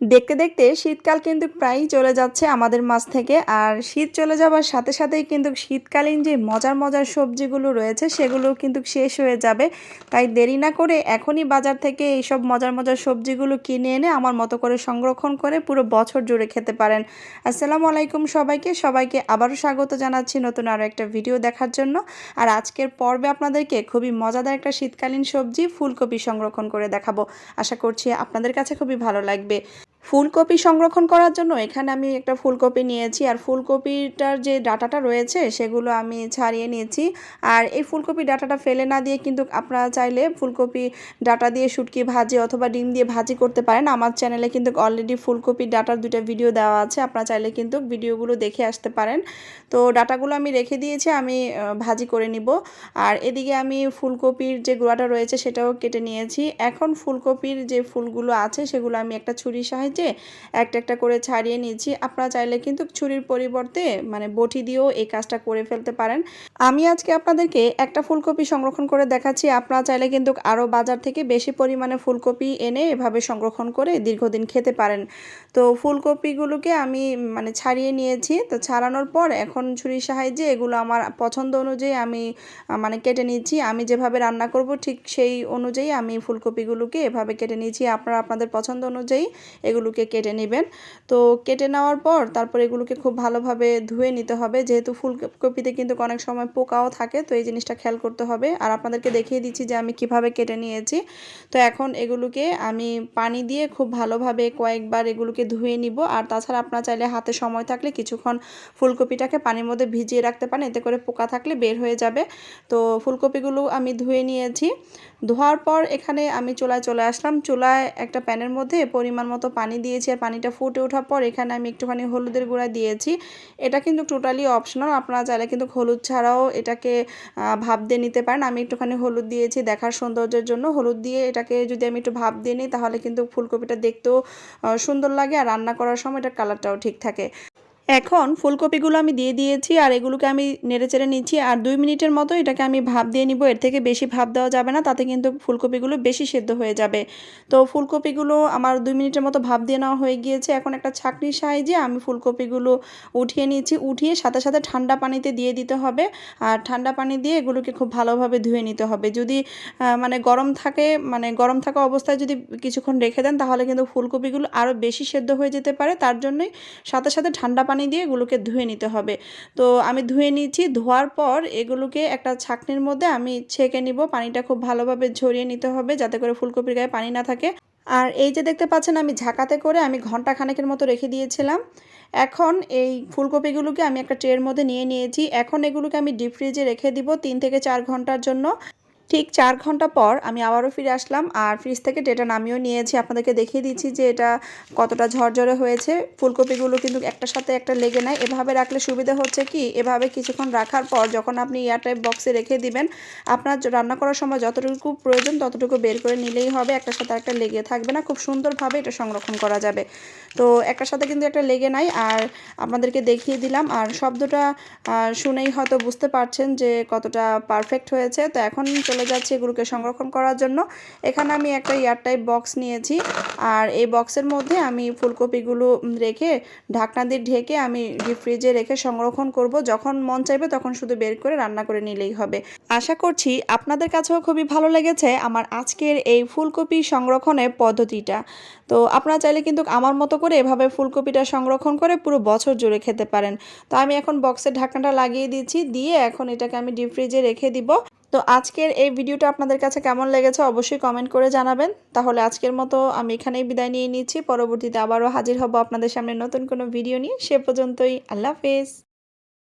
দেখতে দেখতে শীতকাল কিন্তু প্রায়ই চলে যাচ্ছে আমাদের মাছ থেকে। আর শীত চলে যাওয়ার সাথে সাথেই কিন্তু শীতকালীন যে মজার মজার সবজিগুলো রয়েছে, সেগুলো কিন্তু শেষ হয়ে যাবে। তাই দেরি না করে এখনই বাজার থেকে এইসব মজার মজার সবজিগুলো কিনে এনে আমার মতো করে সংরক্ষণ করে পুরো বছর জুড়ে খেতে পারেন। আসসালামু আলাইকুম সবাইকে। সবাইকে আবারও স্বাগত জানাচ্ছি নতুন আরও একটা ভিডিও দেখার জন্য। আর আজকের পর্বে আপনাদেরকে খুবই মজাদার একটা শীতকালীন সবজি ফুলকপি সংরক্ষণ করে দেখাবো। আশা করছি আপনাদের কাছে খুবই ভালো লাগবে। ফুলকপি সংরক্ষণ করার জন্য এখানে আমি একটা ফুলকপি নিয়েছি। আর ফুলকপিটার যে ডাটাটা রয়েছে সেগুলো আমি ছাড়িয়ে নিয়েছি। আর এই ফুলকপি ডাটাটা ফেলে না দিয়ে কিন্তু আপনারা চাইলে ফুলকপি ডাটা দিয়ে শুটকি ভাজি অথবা ডিম দিয়ে ভাজি করতে পারেন। আমার চ্যানেলে কিন্তু অলরেডি ফুলকপি ডাটার দুটা ভিডিও দেওয়া আছে। আপনারা চাইলে কিন্তু ভিডিওগুলো দেখে আসতে পারেন। তো ডাটাগুলো আমি রেখে দিয়েছি, আমি ভাজি করে নিব। আর এদিকে আমি ফুলকপির যে গুঁড়াটা রয়েছে সেটাও কেটে নিয়েছি। এখন ফুলকপির যে ফুলগুলো আছে সেগুলো আমি একটা ছুরির সাহায্যে একটা একটা করে ছাড়িয়ে নিয়েছি আপনারা চাইলে কিন্তু ছুরির পরিবর্তে মানে বটি দিয়েও এই কাজটা করে ফেলতে পারেন। আমি আজকে আপনাদেরকে একটা ফুলকপি সংরক্ষণ করে দেখাচ্ছি। আপনারা চাইলে কিন্তু আরও বাজার থেকে বেশি পরিমাণে ফুলকপি এনে এভাবে সংরক্ষণ করে দীর্ঘদিন খেতে পারেন। তো ফুলকপিগুলোকে আমি মানে ছাড়িয়ে নিয়েছি। তো ছাড়ানোর পর এখন ছুরির সাহায্যে এগুলো আমার পছন্দ অনুযায়ী আমি মানে কেটে নিচ্ছি। আমি যেভাবে রান্না করব ঠিক সেই অনুযায়ী আমি ফুলকপিগুলোকে এভাবে কেটে নিয়েছি আপনারা আপনাদের পছন্দ অনুযায়ী এগুলোকে কেটে নেবেন। তো কেটে নেওয়ার পর তারপর এগুলোকে খুব ভালোভাবে ধুয়ে নিতে হবে। যেহেতু ফুলকপিতে কিন্তু অনেক সময় পোকাও থাকে, তো এই জিনিসটা খেয়াল করতে হবে। আর আপনাদেরকে দেখিয়ে দিচ্ছি যে আমি কীভাবে কেটে নিয়েছি। তো এখন এগুলোকে আমি পানি দিয়ে খুব ভালোভাবে কয়েকবার এগুলোকে ধুয়ে নিব। আর তাছাড়া আপনার চাইলে হাতে সময় থাকলে কিছুক্ষণ ফুলকপিটাকে পানির মধ্যে ভিজিয়ে রাখতে পারেন, এতে করে পোকা থাকলে বের হয়ে যাবে। তো ফুলকপিগুলো আমি ধুয়ে নিয়েছি। ধোয়ার পর এখানে আমি চুলায় চলে আসলাম। চুলায় একটা প্যানের মধ্যে পরিমাণ মতো পানি দিয়েছি আর পানিটা ফুটে ওঠার পর এখানে আমি একটুখানি হলুদের গুঁড়া দিয়েছি। এটা কিন্তু টোটালি অপশনাল আপনারা চাইলে কিন্তু হলুদ ছাড়াও এটাকে ভাব দিয়ে নিতে পারেন। আমি একটুখানি হলুদ দিয়েছি দেখার সৌন্দর্যের জন্য। হলুদ দিয়ে এটাকে যদি আমি একটু ভাব দিয়ে নিই তাহলে কিন্তু ফুলকপিটা দেখতেও সুন্দর লাগে আর রান্না করার সময় এটার কালারটাও ঠিক থাকে। এখন ফুলকপিগুলো আমি দিয়ে দিয়েছি আর এগুলোকে আমি নেড়ে চেড়ে নিচ্ছি আর দুই মিনিটের মতো এটাকে আমি ভাপ দিয়ে নিব। এর থেকে বেশি ভাপ দেওয়া যাবে না, তাতে কিন্তু ফুলকপিগুলো বেশি সেদ্ধ হয়ে যাবে। তো ফুলকপিগুলো আমার দুই মিনিটের মতো ভাপ দিয়ে নেওয়া হয়ে গিয়েছে। এখন একটা ছাঁকনির সাহায্যে আমি ফুলকপিগুলো উঠিয়ে নিচ্ছি। উঠিয়ে সাথে সাথে ঠান্ডা পানিতে দিয়ে দিতে হবে আর ঠান্ডা পানি দিয়ে এগুলোকে খুব ভালোভাবে ধুয়ে নিতে হবে। যদি মানে গরম থাকে মানে গরম থাকা অবস্থায় যদি কিছুক্ষণ রেখে দেন, তাহলে কিন্তু ফুলকপিগুলো আরও বেশি সেদ্ধ হয়ে যেতে পারে। তার জন্যই সাথে সাথে ঠান্ডা পানি দিয়ে এগুলোকে ধুয়ে নিতে হবে। তো আমি ধুয়ে নিয়েছি, ধোয়ার পর এগুলোকে একটা ছাকনির মধ্যে আমি ছেঁকে নিব। পানিটা খুব ভালোভাবে ঝরিয়ে নিতে হবে যাতে করে ফুলকপির গায়ে পানি না থাকে। আর এই যে দেখতে পাচ্ছেন আমি ঝাঁকাতে করে আমি ঘণ্টা খানেকের মতো রেখে দিয়েছিলাম। এখন এই ফুলকপিগুলোকে আমি একটা ট্রের মধ্যে নিয়ে নিয়েছি। এখন এগুলোকে আমি ডিপ ফ্রিজে রেখে দিব তিন থেকে চার ঘণ্টার জন্য। ঠিক চার ঘণ্টা পর আমি আবারও ফিরে আসলাম আর ফ্রিজ থেকে ডেটা নামিয়েও নিয়েছি। আপনাদেরকে দেখিয়ে দিচ্ছি যে এটা কতটা ঝরঝরে হয়েছে। ফুলকপিগুলো কিন্তু একটার সাথে একটা লেগে নেয়। এভাবে রাখলে সুবিধা হচ্ছে কি? এভাবে কিছুক্ষণ রাখার পর যখন আপনি এয়ারটাইপ বক্সে রেখে দিবেন, আপনার রান্না করার সময় যতটুকু প্রয়োজন ততটুকু বের করে নিলেই হবে। একটার সাথে একটা লেগে থাকবে না। খুব সুন্দরভাবে এটা সংরক্ষণ করা যাবে। তো একটার সাথে কিন্তু একটা লেগে নাই। আর আপনাদেরকে দেখিয়ে দিলাম। আর শব্দটা শুনেই হয়তো বুঝতে পারছেন যে কতটা পারফেক্ট হয়েছে। তো এখন চলে চলে যাচ্ছি এগুলোকে সংরক্ষণ করার জন্য। এখানে আমি একটা এয়ারটাইপ বক্স নিয়েছি আর এই বক্সের মধ্যে আমি ফুলকপিগুলো রেখে, ঢাকনা দিয়ে ঢেকে আমি ডিপ ফ্রিজে রেখে সংরক্ষণ করব। যখন মন চাইবে তখন শুধু বের করে রান্না করে নিলেই হবে। আশা করছি আপনাদের কাছেও খুবই ভালো লেগেছে আমার আজকের এই ফুলকপি সংরক্ষণের পদ্ধতিটা। তো আপনারা চাইলে কিন্তু আমার মতো করে এভাবে ফুলকপিটা সংরক্ষণ করে পুরো বছর জুড়ে খেতে পারেন। তো আমি এখন বক্সের ঢাকনাটা লাগিয়ে দিচ্ছি, দিয়ে এখন এটাকে আমি ডিপ ফ্রিজে রেখে দিব। তো আজকের এই ভিডিওটা আপনাদের কাছে কেমন লেগেছে অবশ্যই কমেন্ট করে জানাবেন। তাহলে আজকের মতো আমি এখানেই বিদায় নিয়ে নিচ্ছি। পরবর্তীতে আবারও হাজির হব আপনাদের সামনে নতুন কোনো ভিডিও নিয়ে। সে পর্যন্তই আল্লাহ হাফেজ।